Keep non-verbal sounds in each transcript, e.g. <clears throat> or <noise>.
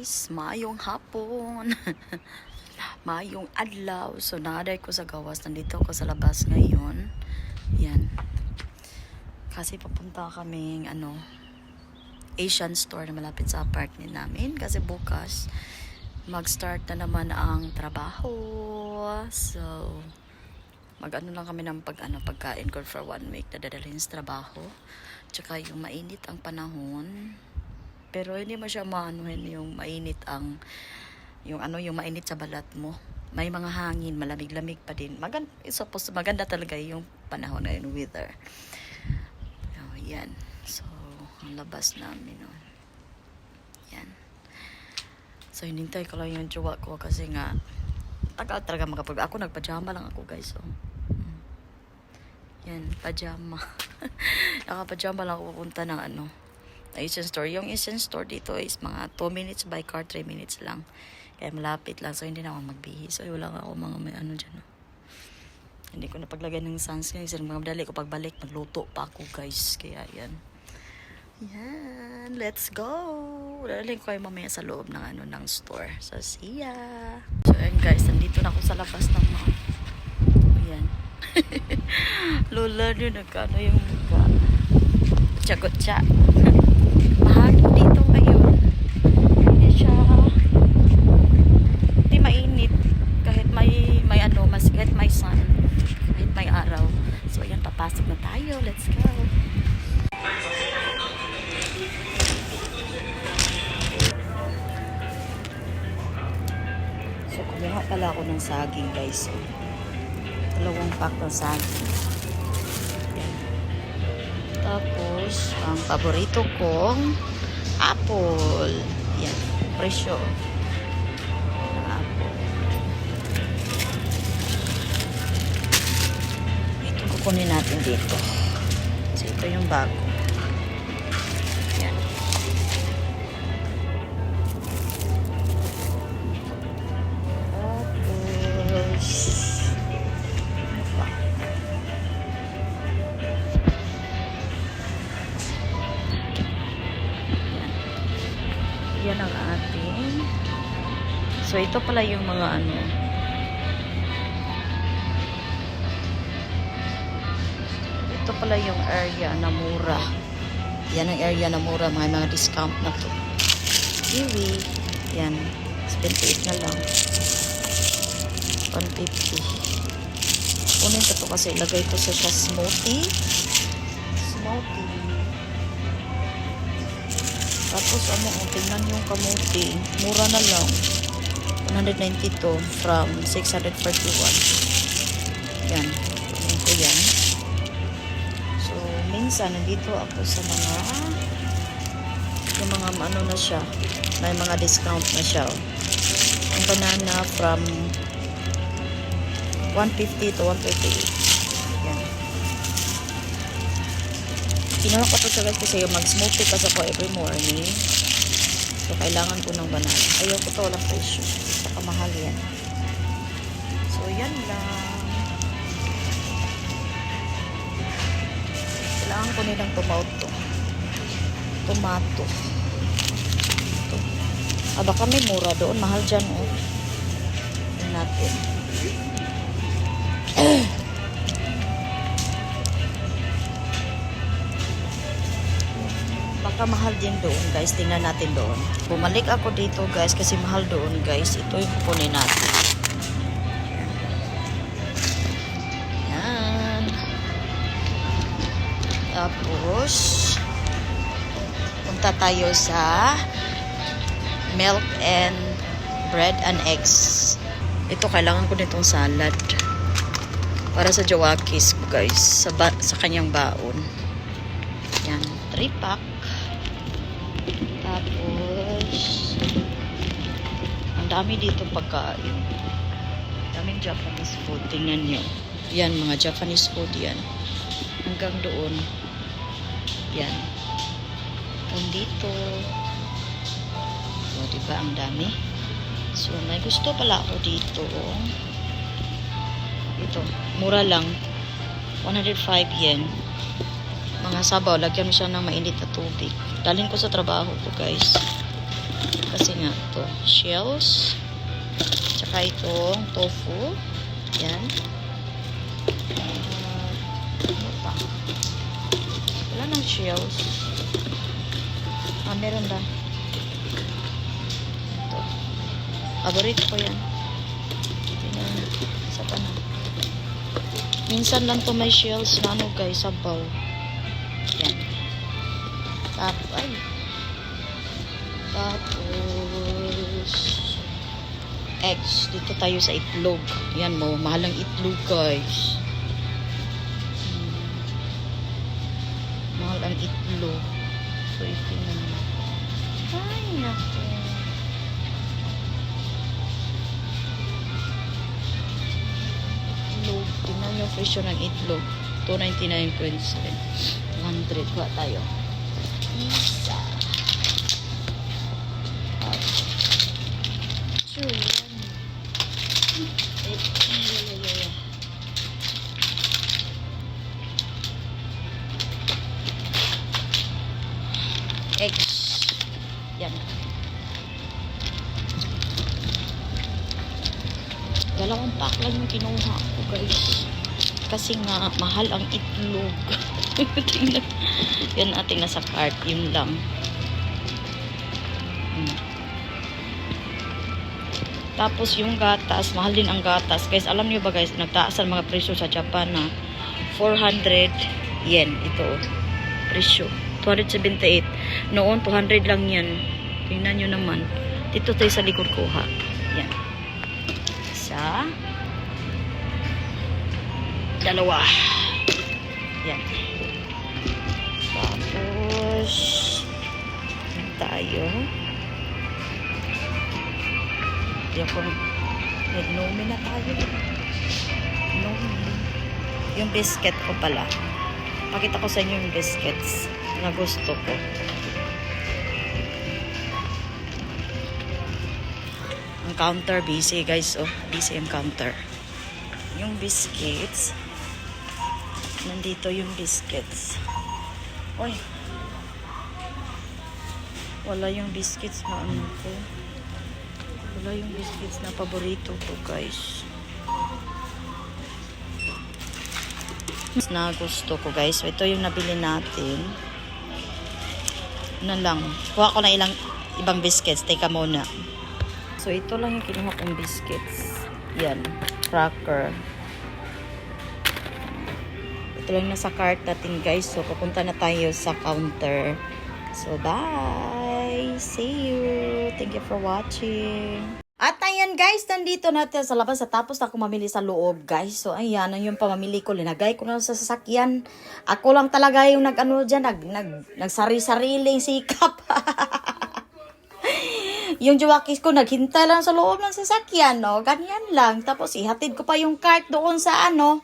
guys, maayong hapon. <laughs> maayong adlaw. So naaday ko sa gawas, nandito ako sa labas ngayon. Yan. Kasi papunta kaming ano Asian store na malapit sa apartment namin kasi bukas mag-start na naman ang trabaho. So mag-ano lang kami ng pag ano pagkain ko for one week na dadalhin sa trabaho. Tsaka yung mainit ang panahon. Pero hindi mo siya maanuhin yung mainit ang yung ano yung mainit sa balat mo. May mga hangin, malamig-lamig pa din. Maganda, supposed maganda talaga yung panahon na yung weather. Oh, yan. So, ang labas namin nun. Yan. So, hinintay ko lang yung jowa ko kasi nga tagal talaga makapag... Ako nagpajama lang ako guys. So. Mm. Yan, pajama. <laughs> Nakapajama lang ako pupunta ng ano, Asian store. Yung Asian store dito is mga 2 minutes by car, 3 minutes lang. Kaya malapit lang. So, hindi na ako magbihis. So, wala ako mga may ano dyan. No? Hindi ko napaglagay ng sunscreen. Kasi mga madali ko pagbalik, magluto pa ako guys. Kaya yan. Yan. Let's go. Dali ko kayo mamaya sa loob ng ano ng store. So, see ya. So, yan guys. Nandito na ako sa labas ng mga Ayan. <laughs> Lola din nagkano yung mukha. Tsagot-tsa. <laughs> pala ako ng saging guys. Dalawang pack ng saging. Tapos ang paborito kong apple. Yan presyo. Apple. Ito kukunin natin dito. So ito yung bago ito pala yung mga ano. Ito pala yung area na mura. Yan ang area na mura may mga discount na to. Kiwi. Yan. 78 na lang. 150 kunin ko to kasi ilagay ko sa siya smoothie. Smoothie. Tapos ano, oh, tingnan yung kamuti. Mura na lang. 192 from 641. Yan. Kunin ko yan. So, minsan, nandito ako sa mga yung mga ano na siya. May mga discount na siya. Ang banana from 150 to 138. Yan. Kinuha ko to sa guys kasi mag-smoothie kasi ako every morning. So, kailangan ko ng banana. Ayaw ko to, walang presyo. Saka mahal yan. So, yan lang. Kailangan ko nilang tomato. Tomato. Ito. Ah, baka may mura doon. Mahal dyan, oh. Tingnan natin. <clears throat> baka mahal din doon guys. Tingnan natin doon. Bumalik ako dito guys kasi mahal doon guys. Ito yung kukunin natin. Yan. Tapos punta tayo sa milk and bread and eggs. Ito kailangan ko nitong salad. Para sa jawakis ko guys. Sa, sa kanyang baon. Yan. 3 pack tapos, ang dami dito pagkain. Daming Japanese food. Tingnan nyo. Yan, mga Japanese food yan. Hanggang doon. Yan. Hanggang dito. O, diba? Ang dami. So, may gusto pala ako dito. Ito. Mura lang. 105 yen mga sabaw, lagyan mo siya ng mainit na tubig. Dalhin ko sa trabaho ko, guys. Kasi nga to. Shells. Tsaka itong tofu. Yan. Ano pa? Wala nang shells. Ah, meron ba? Ito. Paborito ko yan. Tingnan. Isa pa na. Minsan lang to may shells na ano guys, sabaw. Yan. Tap, ay. Tapos, eggs. Dito tayo sa itlog. Yan mo, mahal ang itlog guys. Hmm. Mahal ang itlog. So, ito na. Ay, naku. Itlog. Tingnan nyo presyo ng itlog. 299.7. 100. Kuha tayo. Isa. Two. Ay, ay, ay. Eggs. Yan. Dalawang pack lang yung kinuha ko, guys. Kasi nga, mahal ang itlog. <laughs> <laughs> Tingnan. Yan ating nasa cart. Yun lang. Hmm. Tapos yung gatas, mahal din ang gatas. Guys, alam niyo ba guys, nagtaas ang mga presyo sa Japan na 400 yen. Ito, oh. presyo. 278. Noon, 200 lang yan. Tingnan nyo naman. Dito tayo sa likod ko, ha. Yan. Isa. Dalawa. Yan. Tapos, tayo. Hindi ako, nag-nomi na tayo. Nomi. Yung biscuit ko pala. Pakita ko sa inyo yung biscuits na gusto ko. Ang counter busy guys. Oh, busy ang counter. Yung biscuits. Nandito yung biscuits. Oy. Wala yung biscuits na ano ko. Wala yung biscuits na paborito ko guys. na gusto ko guys. So, ito yung nabili natin. Ano lang. Kuha ko na ilang ibang biscuits. Teka muna. So, ito lang yung kinuha kong biscuits. Yan. Cracker. Ito lang nasa cart natin guys. So, pupunta na tayo sa counter. So, bye! See you! Thank you for watching! At ayan guys, nandito natin sa labas. Tapos na ako mamili sa loob guys. So ayan, yung pamamili ko. Linagay ko na sa sasakyan. Ako lang talaga yung nag-ano dyan, nag, nag, nagsari-sariling sikap. <laughs> yung jawakis ko, naghintay lang sa loob ng sasakyan, no? Ganyan lang. Tapos ihatid ko pa yung cart doon sa ano,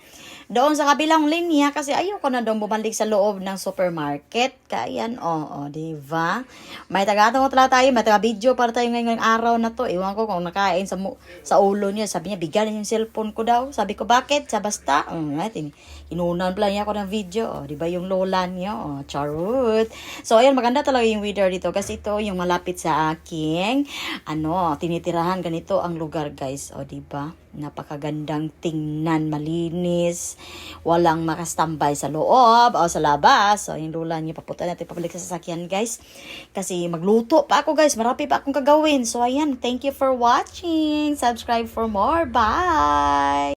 doon sa kabilang linya kasi ayoko na doon bumalik sa loob ng supermarket. Kaya yan, oo, oh, di ba? May tagatong talaga tayo, may taga-video para tayo ngayong araw na to. Iwan ko kung nakain sa, sa ulo niya. Sabi niya, bigyan niya yung cellphone ko daw. Sabi ko, bakit? Sa basta? Um, natin, inunan pala niya ako ng video. Oh, di ba yung lola niya? Oh, charot. So, ayan, maganda talaga yung weather dito kasi ito yung malapit sa aking, ano, tinitirahan. Ganito ang lugar, guys. O, di ba? Napakagandang tingnan, malinis. Walang makastambay sa loob o sa labas. So, yung lola niya, papunta natin pabalik sa sasakyan, guys. Kasi magluto pa ako, guys. Marami pa akong kagawin. So, ayan. Thank you for watching. Subscribe for more. Bye!